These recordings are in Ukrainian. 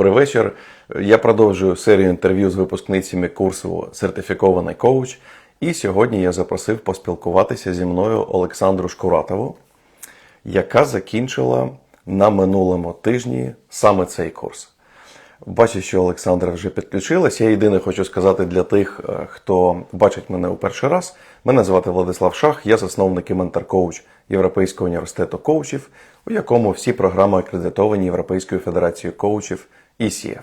Добрий вечір. Я продовжую серію інтерв'ю з випускницями курсу Сертифікований коуч. І сьогодні я запросив поспілкуватися зі мною Олександру Шкуратову, яка закінчила на минулому тижні саме цей курс. Бачу, що Олександра вже підключилась. Я єдине хочу сказати для тих, е, хто бачить мене у перший раз. Мене звати Владислав Шах, я засновник і ментор-коуч Європейського університету коучів, у якому всі програми акредитовані Європейською федерацією коучів ECF.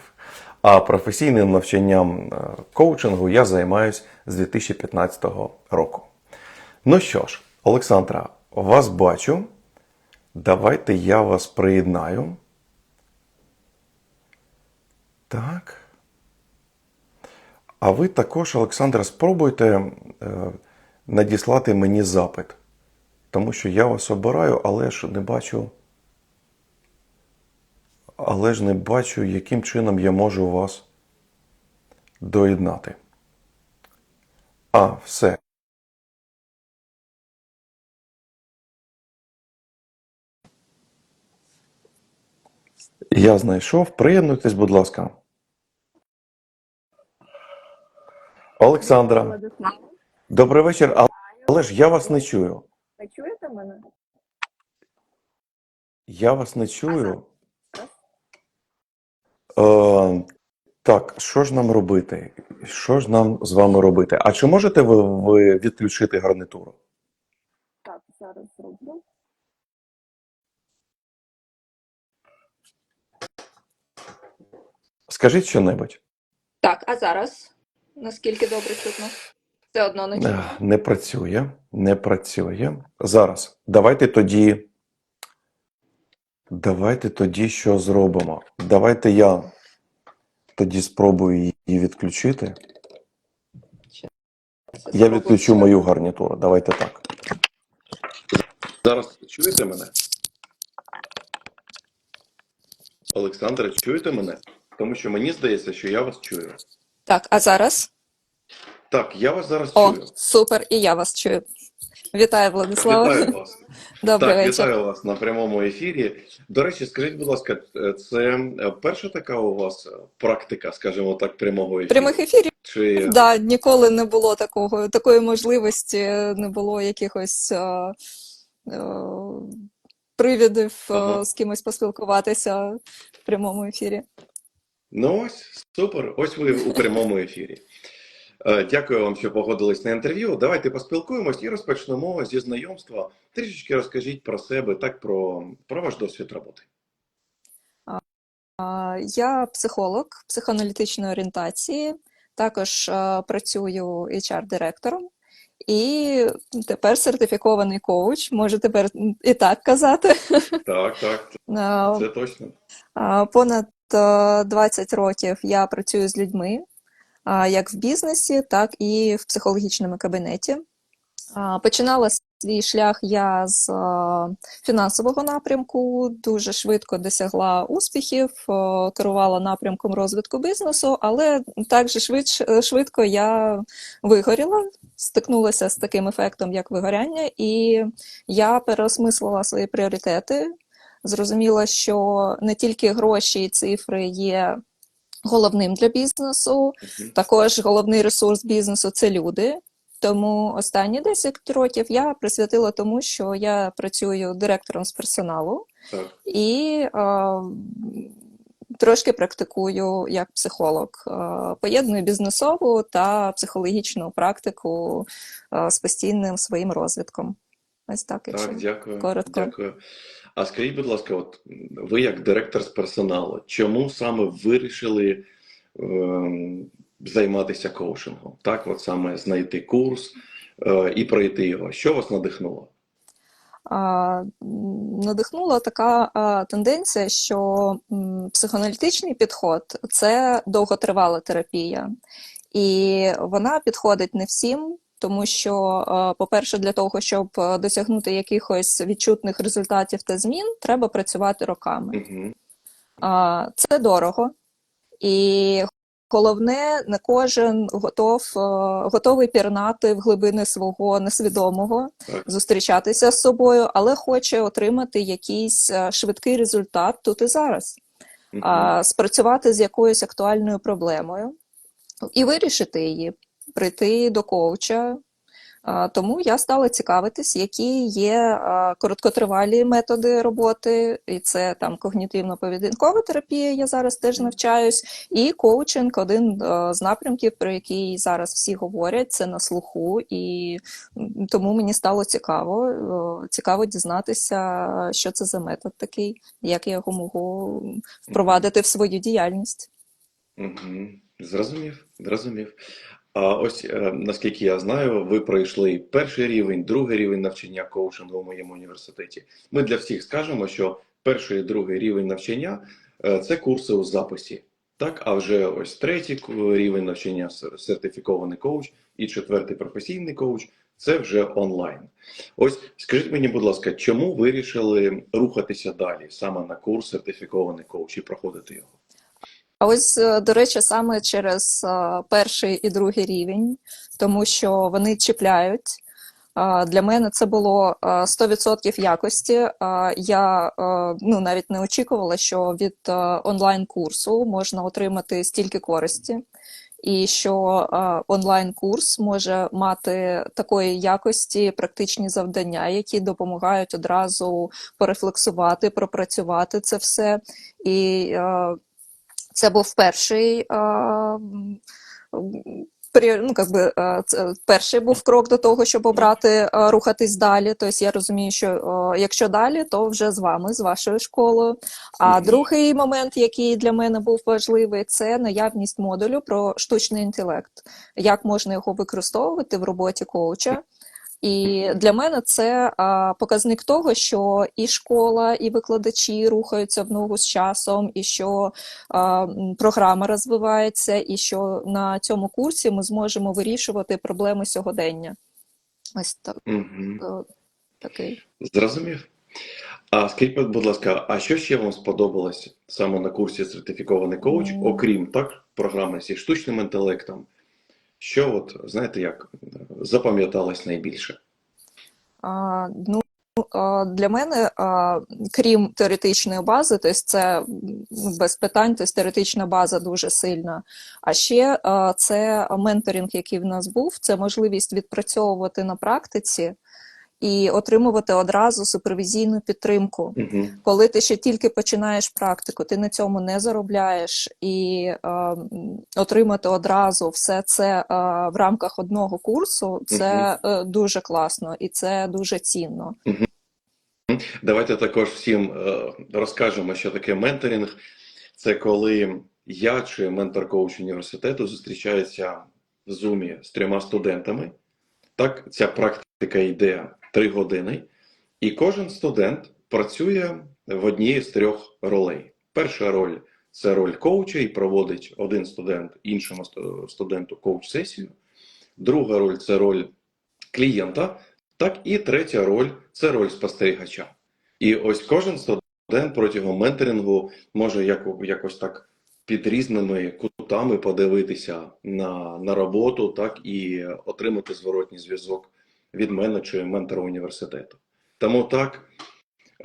А професійним навчанням е, коучингу я займаюся з 2015 року. Ну що ж, Олександра, вас бачу. Давайте я вас приєднаю. Так. А ви також, Олександра, спробуйте е, надіслати мені запит. Тому що я вас обираю, але ж не бачу. Але ж не бачу, яким чином я можу вас доєднати. А, все. Я знайшов. Приєднуйтесь, будь ласка. Олександра, добрий вечір, але- але ж я вас не чую. ви чуєте мене? Я вас не чую. Е, так, що ж нам робити? Що ж нам з вами робити? А чи можете ви, ви відключити гарнітуру? Так, зараз зроблю. Скажіть що-небудь. Так, а зараз? Наскільки добре чутно? Все одно не чутно. Не працює, не працює. Зараз. Давайте тоді. Давайте тоді що зробимо? Давайте я тоді спробую її відключити. Я відключу мою гарнітуру. Давайте так. Зараз чуєте мене? Олександре, чуєте мене? Тому що мені здається, що я вас чую. Так, а зараз? Так, я вас зараз О, чую. супер, і я вас чую. Вітаю, Владислава. Вітаю вас. Добрий так, вечір. вітаю вас на прямому ефірі. До речі, скажіть, будь ласка, це перша така у вас практика, скажімо так, прямого ефіру? Прямих ефірів? Чи Да, ніколи не було такого, такої можливості, не було якихось е, е, привідів е, Ага. з кимось поспілкуватися в прямому ефірі. Ну ось, супер. Ось ви у прямому ефірі. Е, Дякую вам, що погодились на інтерв'ю. Давайте поспілкуємось і розпочнемо зі знайомства. Трішечки розкажіть про себе, так про, про ваш досвід роботи. Я психолог психоаналітичної орієнтації, також а, працюю HR-директором і тепер сертифікований коуч, можу тепер і так казати. Так, так, це точно. Понад а, 20 років я працюю з людьми, як в бізнесі, так і в психологічному кабінеті. Починала свій шлях я з фінансового напрямку, дуже швидко досягла успіхів, керувала напрямком розвитку бізнесу, але також швидше, швидко я вигоріла, стикнулася з таким ефектом, як вигоряння, і я переосмислила свої пріоритети. Зрозуміла, що не тільки гроші і цифри є головним для бізнесу, також головний ресурс бізнесу це люди. Тому останні 10 років я присвятила тому, що я працюю директором з персоналу Так. і е, трошки практикую як психолог. Е, поєдную бізнесову та психологічну практику е, з постійним своїм розвитком. Ось так, якщо Так, дякую. коротко. Дякую. А скажіть, будь ласка, от ви як директор з персоналу, чому саме вирішили ем, займатися коучингом? Так, от саме знайти курс е, і пройти його. Що вас надихнуло? А, надихнула така а, тенденція, що м, психоаналітичний підход це довготривала терапія, і вона підходить не всім, тому що, по-перше, для того, щоб досягнути якихось відчутних результатів та змін, треба працювати роками. Угу. Це дорого, і головне, не кожен готов, е, готовий пірнати в глибини свого несвідомого, Так. зустрічатися з собою, але хоче отримати якийсь е, швидкий результат тут і зараз. А, спрацювати з якоюсь актуальною проблемою і вирішити її, прийти до коуча. Тому я стала цікавитись, які є короткотривалі методи роботи, і це там когнітивно-поведінкова терапія. Я зараз теж навчаюсь, і коучинг один з напрямків, про який зараз всі говорять, це на слуху, і тому мені стало цікаво, цікаво дізнатися, що це за метод такий, як я його можу впровадити в свою діяльність. Угу. Зрозумів, зрозумів. А ось е, наскільки я знаю, ви пройшли перший рівень, другий рівень навчання коучингу в моєму університеті. Ми для всіх скажемо, що перший і другий рівень навчання е, це курси у записі. Так, а вже ось третій рівень навчання сертифікований коуч і четвертий професійний коуч це вже онлайн. Ось скажіть мені, будь ласка, чому вирішили рухатися далі саме на курс сертифікований коуч і проходити його? А ось, е, до речі, саме через е, перший і другий рівень, тому що вони чіпляють. Для мене це було е, 100% якості. Е, Я е, ну, навіть не очікувала, що від онлайн-курсу можна отримати стільки користі, і що онлайн-курс може мати такої якості практичні завдання, які допомагають одразу порефлексувати, пропрацювати це все. І це був перший, а, ну, как би, перший був крок до того, щоб обрати рухатись далі. Тобто я розумію, що якщо далі, то вже з вами, з вашою школою. А другий момент, який для мене був важливий, це наявність модулю про штучний інтелект, як можна його використовувати в роботі коуча. І для мене це а, показник того, що і школа, і викладачі рухаються в ногу з часом, і що а, програма розвивається, і що на цьому курсі ми зможемо вирішувати проблеми сьогодення. Ось так, Угу. такий. Зрозумів. А скажіть, будь ласка, а що ще вам сподобалось саме на курсі сертифікований коуч, окрім так, програми зі штучним інтелектом? Що, от, знаєте, як запам'яталось найбільше? А, ну, для мене, крім теоретичної бази, тобто це без питань, тобто теоретична база дуже сильна. А ще це менторинг, який в нас був, це можливість відпрацьовувати на практиці і отримувати одразу супервізійну підтримку. Угу. Коли ти ще тільки починаєш практику, ти на цьому не заробляєш, і е, отримати одразу все це е, в рамках одного курсу, це е, дуже класно і це дуже цінно. Давайте також всім е, розкажемо, що таке менторинг. Це коли я чи ментор-коуч університету зустрічається в зумі з трьома студентами. Так, ця практика йде три години, і кожен студент працює в одній з трьох ролей. Перша роль це роль коуча, і проводить один студент іншому студенту коуч-сесію. Друга роль це роль клієнта. Так, і третя роль це роль спостерігача. І ось кожен студент протягом менторингу може якось так під різними кутами подивитися на, на роботу, так і отримати зворотній зв'язок від мене чи ментора університету. Тому так,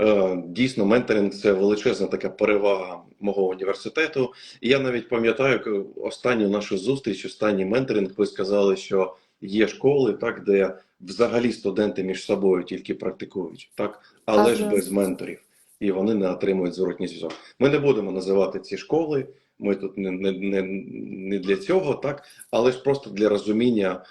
е, дійсно, менторинг це величезна така перевага мого університету. І я навіть пам'ятаю останню нашу зустріч, останній менторинг, ви сказали, що є школи, так, де взагалі студенти між собою тільки практикують, так, але ж без менторів, і вони не отримують зворотній зв'язок. Ми не будемо називати ці школи. Ми тут не, не, не, не для цього, так, але ж просто для розуміння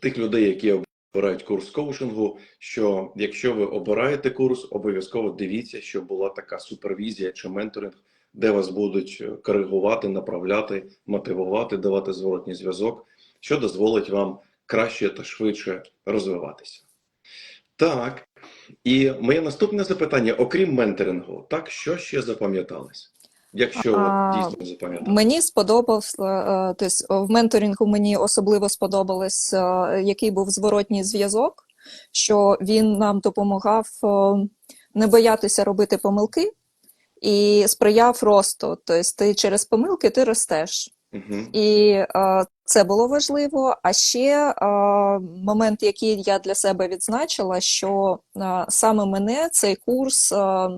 тих людей, які обирають курс коучингу, що якщо ви обираєте курс, обов'язково дивіться, щоб була така супервізія чи менторинг, де вас будуть е, коригувати, направляти, мотивувати, давати зворотній зв'язок, що дозволить вам краще та швидше розвиватися. Так, і моє наступне запитання: окрім менторингу, так що ще запам'яталось? Якщо А, от дійсно запам'яталось. Мені сподобався, тобто в менторингу мені особливо сподобалось, е, який був зворотній зв'язок, що він нам допомагав не боятися робити помилки і сприяв росту. Тобто ти через помилки ти ростеш. Угу. І е, це було важливо. А ще е, момент, який я для себе відзначила, що е, саме мене цей курс е,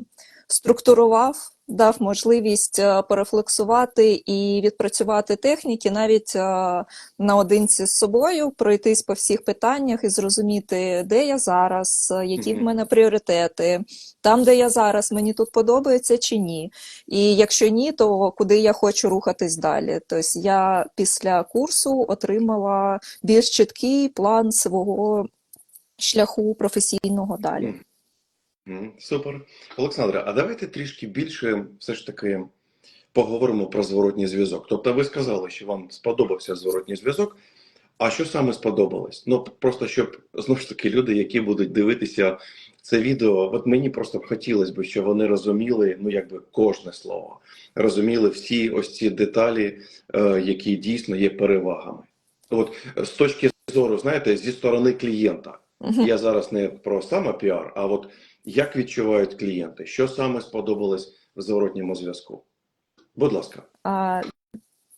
структурував дав можливість е, порефлексувати і відпрацювати техніки навіть е, наодинці з собою, пройтись по всіх питаннях і зрозуміти, де я зараз, е, які в мене пріоритети, там, де я зараз, мені тут подобається чи ні. І якщо ні, то куди я хочу рухатись далі. Тобто я після курсу отримала більш чіткий план свого шляху професійного далі. Супер. Олександре, а давайте трішки більше все ж таки поговоримо про зворотній зв'язок. Тобто ви сказали, що вам сподобався зворотній зв'язок. А що саме сподобалось? Ну просто щоб знову ж таки люди, які будуть дивитися це відео, от мені просто б хотілося б, щоб вони розуміли, ну якби кожне слово, розуміли всі ось ці деталі, е, які дійсно є перевагами. От з точки зору, знаєте, зі сторони клієнта. Мгм. Я зараз не про саме піар, а от як відчувають клієнти, що саме сподобалось в зворотньому зв'язку. Будь ласка. А,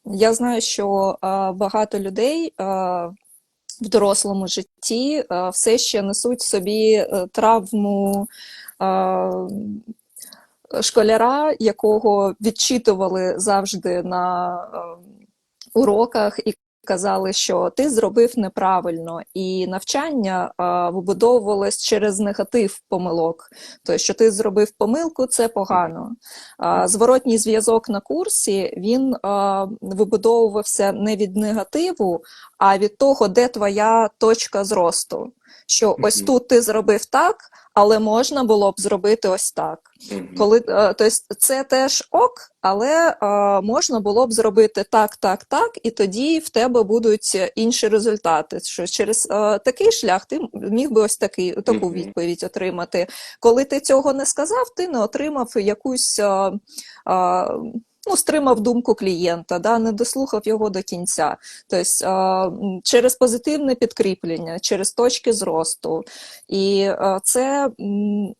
Я знаю, що а, багато людей а, в дорослому житті все ще несуть собі е, травму школяра, якого відчитували завжди на уроках і казали, що ти зробив неправильно, і навчання вибудовувалось через негатив помилок. Тобто, що ти зробив помилку, це погано. Зворотній зв'язок на курсі він вибудовувався не від негативу, а від того, де твоя точка зросту. Що ось тут ти зробив так, але можна було б зробити ось так. Коли е, тобто це теж ок, але е, можна було б зробити так, так, так, і тоді в тебе будуть інші результати. Що через е, такий шлях ти міг би ось такий таку відповідь отримати. Коли ти цього не сказав, ти не отримав якусь. Ну, стримав думку клієнта, да, не дослухав його до кінця. Тобто через позитивне підкріплення, через точки зросту. І це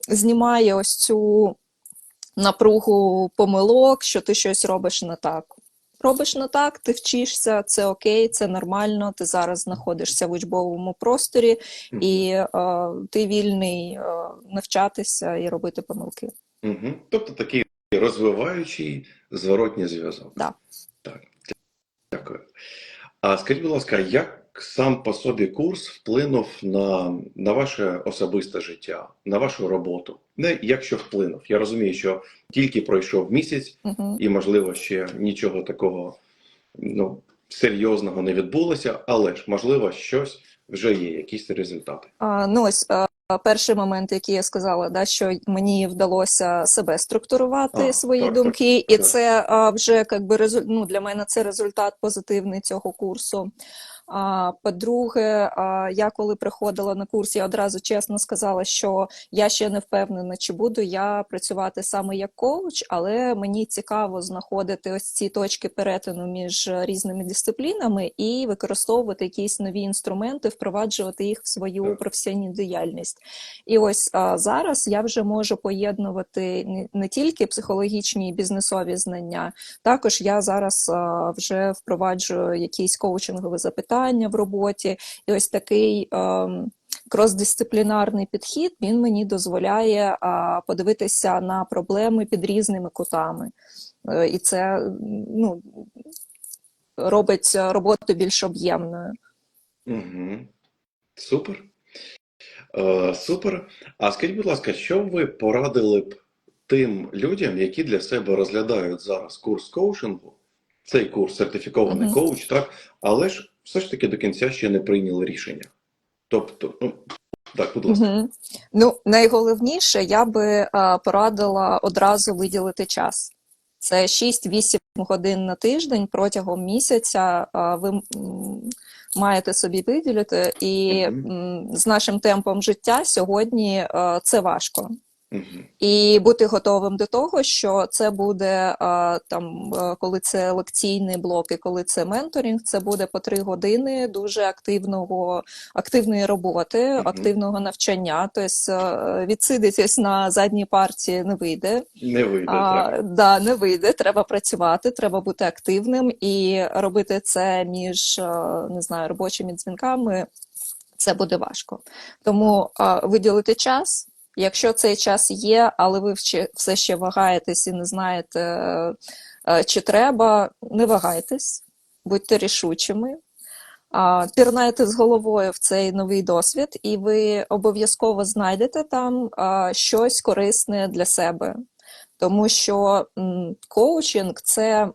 знімає ось цю напругу помилок, що ти щось робиш не так. Робиш не так, ти вчишся, це окей, це нормально. Ти зараз знаходишся в учбовому просторі, і е, ти вільний е, навчатися і робити помилки. Мгм. Тобто такий розвиваючий зворотній зв'язок. Да. Так, дякую. А скажіть, будь ласка, як сам по собі курс вплинув на, на ваше особисте життя, на вашу роботу? Не якщо вплинув. Я розумію, що тільки пройшов місяць, Угу. і, можливо, ще нічого такого ну, серйозного не відбулося, але ж, можливо, щось вже є, якісь результати. А, ну ось перший момент, який я сказала, да, що мені вдалося себе структурувати А, свої так, думки, так, і так. це а, вже как би резу- ну, для мене це результат позитивний цього курсу. По-друге, я коли приходила на курс, я одразу чесно сказала, що я ще не впевнена, чи буду я працювати саме як коуч, але мені цікаво знаходити ось ці точки перетину між різними дисциплінами і використовувати якісь нові інструменти, впроваджувати їх в свою професійну діяльність. І ось зараз я вже можу поєднувати не, тільки психологічні і бізнесові знання, також я зараз вже впроваджую якісь коучингові запитання в роботі, і ось такий. ем, Кросдисциплінарний підхід він мені дозволяє а, подивитися на проблеми під різними кутами, Е, і це ну, робить роботу більш об'ємною. Угу. Супер. Е, супер. А скажіть, будь ласка, що ви порадили б тим людям, які для себе розглядають зараз курс коучингу, цей курс сертифікований Мгм. коуч, так, але ж все ж таки до кінця ще не прийняли рішення. Тобто, ну, так, будь ласка. Угу. Ну, найголовніше, я би е, порадила одразу виділити час. Це 6-8 годин на тиждень протягом місяця е, ви маєте собі виділити, і Мгм. м, з нашим темпом життя сьогодні е, це важко. І бути готовим до того, що це буде там, е, коли це лекційний блок і коли це менторинг, це буде по три години дуже активного, активної роботи, активного навчання. Тобто е, відсидитись на задній парті не вийде. Не вийде, А, так. да, не вийде. Треба працювати, треба бути активним і робити це між е, не знаю, робочими дзвінками. Це буде важко. Тому а, виділити час. Якщо цей час є, але ви все ще вагаєтесь і не знаєте, е, е, чи треба, не вагайтесь, будьте рішучими. Пірнайте з головою в цей новий досвід, і ви обов'язково знайдете там щось корисне для себе. Тому що коучинг це,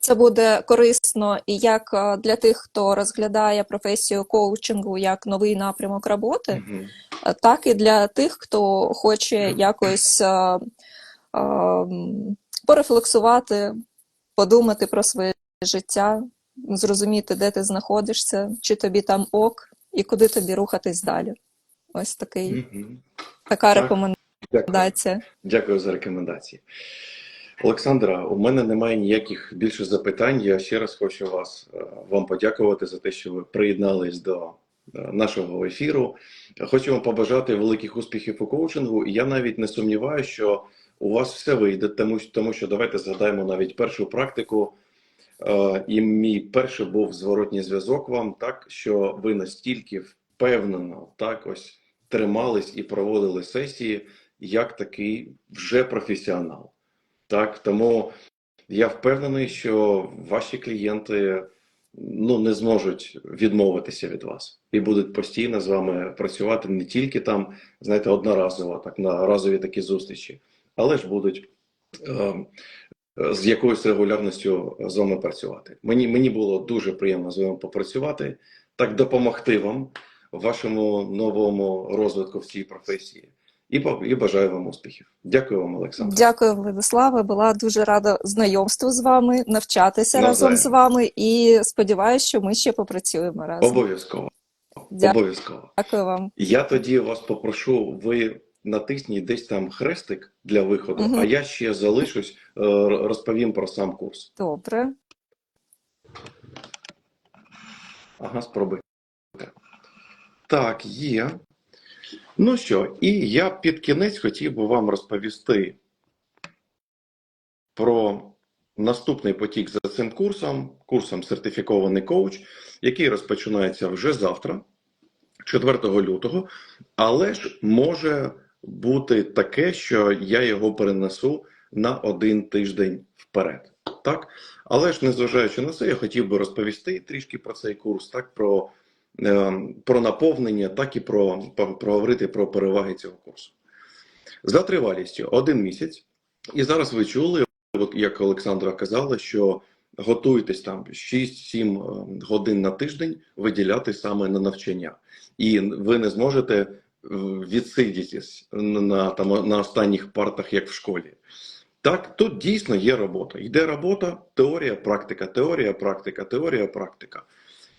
це буде корисно і як для тих, хто розглядає професію коучингу як новий напрямок роботи, Мгм. а, так і для тих, хто хоче якось а, а, порефлексувати, подумати про своє життя, зрозуміти, де ти знаходишся, чи тобі там ок, і куди тобі рухатись далі. Ось такий, Мгм. така Так. рекомендація. Дякую. Дякую за рекомендації. Олександра, у мене немає ніяких більше запитань. Я ще раз хочу вас е, вам подякувати за те, що ви приєднались до е, нашого ефіру. Хочу вам побажати великих успіхів у коучингу. І я навіть не сумніваюся, що у вас все вийде, тому, тому що давайте згадаємо навіть першу практику. Е, І мій перший був зворотній зв'язок вам, так що ви настільки впевнено так ось тримались і проводили сесії, як такий вже професіонал. Так, тому я впевнений, що ваші клієнти ну, не зможуть відмовитися від вас і будуть постійно з вами працювати не тільки там, знаєте, одноразово, так на разові такі зустрічі, але ж будуть е, з якоюсь регулярністю з вами працювати. Мені, мені було дуже приємно з вами попрацювати, так допомогти вам вашому новому розвитку в цій професії. І, і бажаю вам успіхів. Дякую вам, Олександр. Дякую, Владиславе. Була дуже рада знайомству з вами, навчатися Навзаєм. разом з вами, і сподіваюся, що ми ще попрацюємо разом. Обов'язково. Дя- Обов'язково. Дякую вам. Я тоді вас попрошу, ви натисніть десь там хрестик для виходу, Мгм. а я ще залишусь, е, розповім про сам курс. Добре. Ага, спробуйте. Так, є. Ну що, і я під кінець хотів би вам розповісти про наступний потік за цим курсом, курсом сертифікований коуч, який розпочинається вже завтра, 4 лютого, але ж може бути таке, що я його перенесу на один тиждень вперед. Так? Але ж незважаючи на це, я хотів би розповісти трішки про цей курс, так про, про наповнення, так і про проговорити про переваги цього курсу. За тривалістю один місяць. І зараз ви чули, от як Олександра казала, що готуйтесь там 6-7 е, годин на тиждень виділяти саме на навчання. І ви не зможете е, відсидітись на, там, на останніх партах, як в школі. Так, тут дійсно є робота. Йде робота, теорія, практика, теорія, практика, теорія, практика.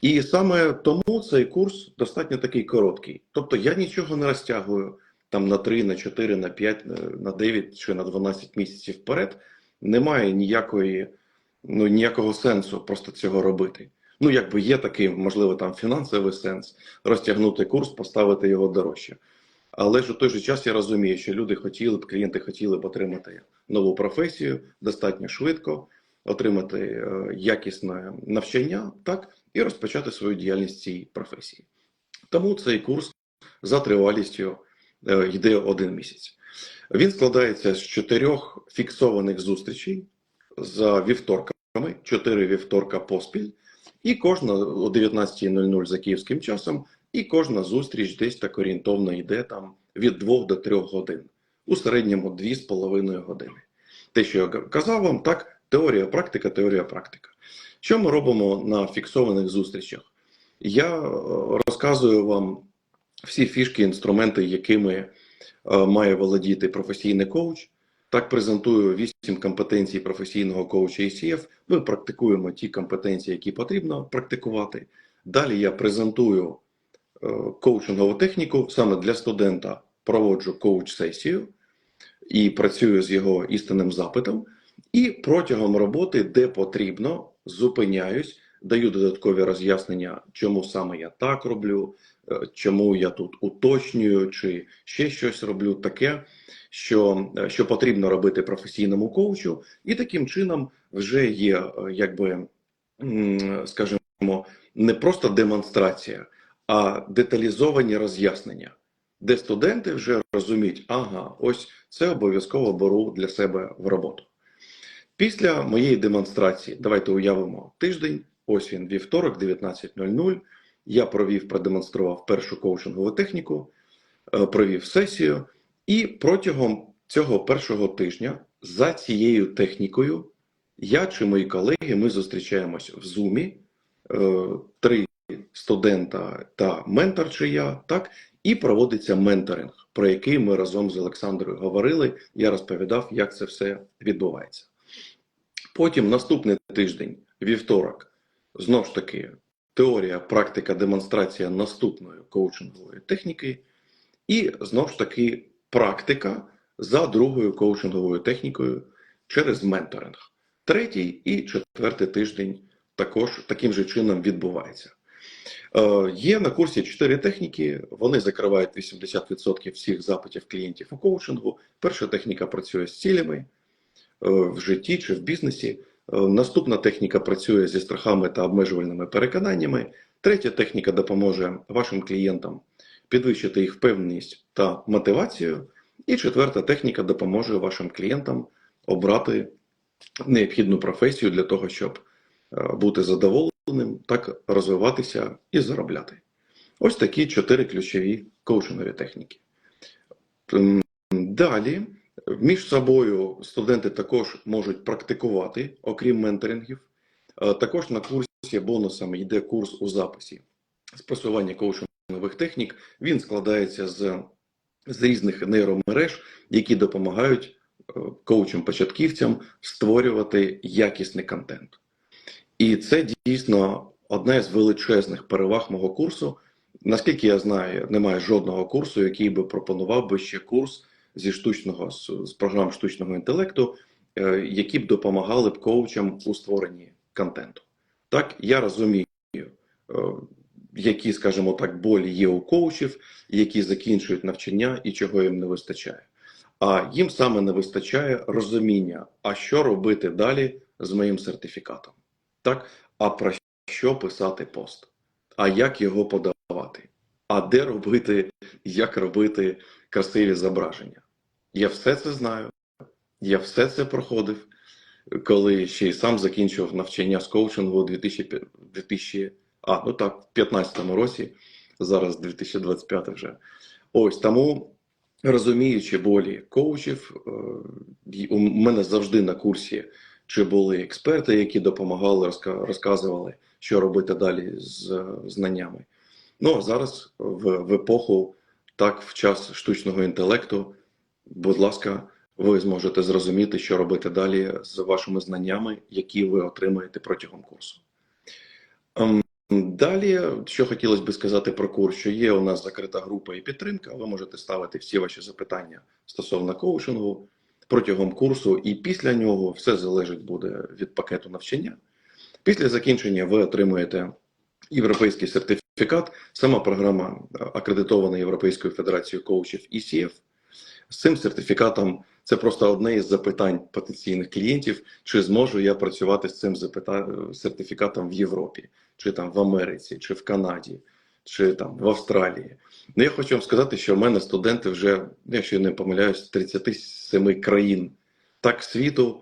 І саме тому цей курс достатньо такий короткий. Тобто я нічого не розтягую там на 3, на 4, на 5, на 9 чи на 12 місяців вперед. Немає ніякої, ну, ніякого сенсу просто цього робити. Ну, якби є такий, можливо, там фінансовий сенс розтягнути курс, поставити його дорожче. Але ж у той же час я розумію, що люди хотіли б, клієнти хотіли б отримати нову професію достатньо швидко, отримати е, якісне навчання, так, і розпочати свою діяльність в цій професії. Тому цей курс за тривалістю е, йде один місяць. Він складається з чотирьох фіксованих зустрічей за вівторками, чотири вівторка поспіль, і кожна о 19.00 за київським часом, і кожна зустріч десь так орієнтовно йде там від 2 до 3 годин, у середньому 2,5 години. Те, що я казав вам, так, теорія, практика, теорія, практика. Що ми робимо на фіксованих зустрічах? Я е, розказую вам всі фішки, інструменти, якими е, має володіти професійний коуч. Так презентую вісім компетенцій професійного коуча ECF. Ми практикуємо ті компетенції, які потрібно практикувати. Далі я презентую е, коучингову техніку саме для студента. Проводжу коуч-сесію і працюю з його істинним запитом. І протягом роботи, де потрібно, зупиняюсь, даю додаткові роз'яснення, чому саме я так роблю, е, чому я тут уточнюю, чи ще щось роблю таке, що, е, що потрібно робити професійному коучу, і таким чином вже є, е, якби, скажімо, не просто демонстрація, а деталізовані роз'яснення. де студенти вже розуміють, ага, ось це обов'язково беру для себе в роботу. Після моєї демонстрації, давайте уявимо тиждень, ось він вівторок, 19.00. Я провів, продемонстрував першу коучингову техніку, е, провів сесію, і протягом цього першого тижня за цією технікою я чи мої колеги ми зустрічаємось в Zoom, е, три студента та ментор, чи я, так, і проводиться менторинг, про який ми разом з Олександрою говорили. Я розповідав, як це все відбувається. Потім наступний тиждень, вівторок, знов ж таки, теорія, практика, демонстрація наступної коучингової техніки, і знов ж таки практика за другою коучинговою технікою через менторинг. Третій і четвертий тиждень також таким же чином відбувається. Е, Є на курсі чотири техніки, вони закривають 80% всіх запитів клієнтів у коучингу. Перша техніка працює з цілями в житті чи в бізнесі. Е, Наступна техніка працює зі страхами та обмежувальними переконаннями. Третя техніка допоможе вашим клієнтам підвищити їх впевненість та мотивацію. І четверта техніка допоможе вашим клієнтам обрати необхідну професію для того, щоб е, бути задоволеним, так розвиватися і заробляти. Ось такі чотири ключові коучингові техніки. Далі між собою студенти також можуть практикувати, окрім менторингів. Е, Також на курсі бонусом йде курс у записі з просування коучингових технік. Він складається з, з різних нейромереж, які допомагають е, коучам-початківцям створювати якісний контент. І це дійсно одна із величезних переваг мого курсу. Наскільки я знаю, немає жодного курсу, який би пропонував би ще курс зі штучного з, програм штучного інтелекту, е, які б допомагали б коучам у створенні контенту. Так, я розумію, е, які, скажімо так, болі є у коучів, які закінчують навчання і чого їм не вистачає. А їм саме не вистачає розуміння, а що робити далі з моїм сертифікатом. Так, а про що писати пост, а як його подавати, а де робити, як робити красиві зображення. Я все це знаю, я все це проходив, коли ще й сам закінчував навчання з коучингу у 2000, 2000 а, ну так, в 2015 році, зараз 2025 вже. Ось тому, розуміючи болі коучів, е, у мене завжди на курсі чи були експерти, які допомагали, розказували, що робити далі з знаннями. Ну а зараз в, в епоху, так, в час штучного інтелекту, будь ласка, ви зможете зрозуміти, що робити далі з вашими знаннями, які ви отримаєте протягом курсу. Ем, Далі, що хотілося би сказати про курс, що є у нас закрита група і підтримка. Ви можете ставити всі ваші запитання стосовно коучингу протягом курсу, і після нього все залежить буде від пакету навчання. Після закінчення ви отримуєте європейський сертифікат. Сама програма е, акредитована Європейською федерацією коучів ECF. З цим сертифікатом це просто одне із запитань потенційних клієнтів, чи зможу я працювати з цим запита- сертифікатом в Європі, чи там в Америці, чи в Канаді, чи там в Австралії. Ну, я хочу вам сказати, що в мене студенти вже, якщо я не помиляюсь, з 37 країн так світу,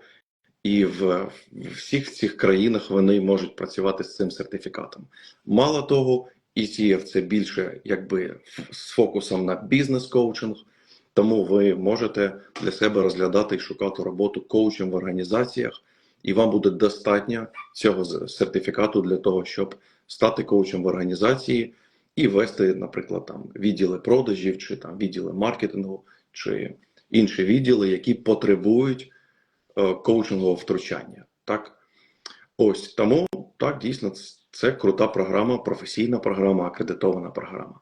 і в всіх цих країнах вони можуть працювати з цим сертифікатом. Мало того, ETF – це більше якби з фокусом на бізнес-коучинг, тому ви можете для себе розглядати і шукати роботу коучем в організаціях, і вам буде достатньо цього сертифікату для того, щоб стати коучем в організації і вести, наприклад, там відділи продажів, чи там відділи маркетингу, чи інші відділи, які потребують е, коучингового втручання. Так, ось тому так дійсно це крута програма, професійна програма, акредитована програма.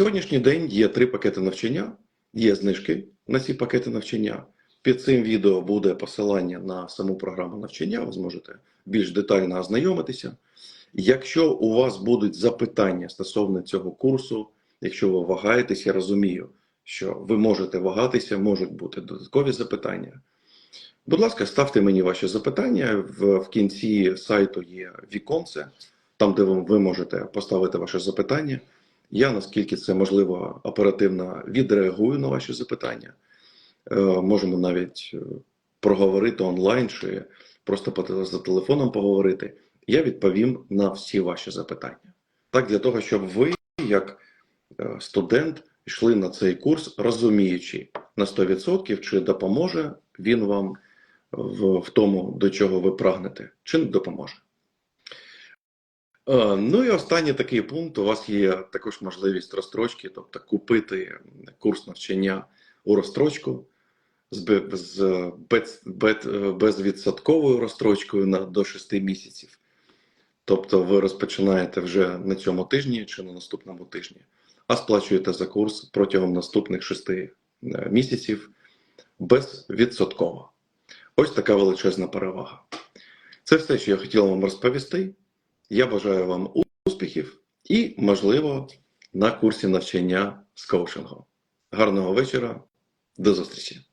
Сьогоднішній день є три пакети навчання, є знижки на ці пакети навчання. Під цим відео буде посилання на саму програму навчання, ви зможете більш детально ознайомитися. Якщо у вас будуть запитання стосовно цього курсу, якщо ви вагаєтесь, я розумію, що ви можете вагатися, можуть бути додаткові запитання. Будь ласка, ставте мені ваші запитання. В, в кінці сайту є віконце, там, де ви, ви можете поставити ваше запитання. Я, наскільки це можливо, оперативно відреагую на ваші запитання. Е, Можемо навіть е, проговорити онлайн чи просто за телефоном поговорити. Я відповім на всі ваші запитання. Так, для того, щоб ви, як е, студент, йшли на цей курс, розуміючи на 100%, чи допоможе він вам в тому, до чого ви прагнете, чи не допоможе. Е, Ну і останній такий пункт: у вас є також можливість розстрочки, тобто купити курс навчання у розстрочку з, без, без, безвідсотковою розстрочкою на до 6 місяців. Тобто ви розпочинаєте вже на цьому тижні чи на наступному тижні, а сплачуєте за курс протягом наступних 6 місяців безвідсотково. Ось така величезна перевага. Це все, що я хотів вам розповісти. Я бажаю вам успіхів і, можливо, на курсі навчання з коучингом. Гарного вечора, до зустрічі!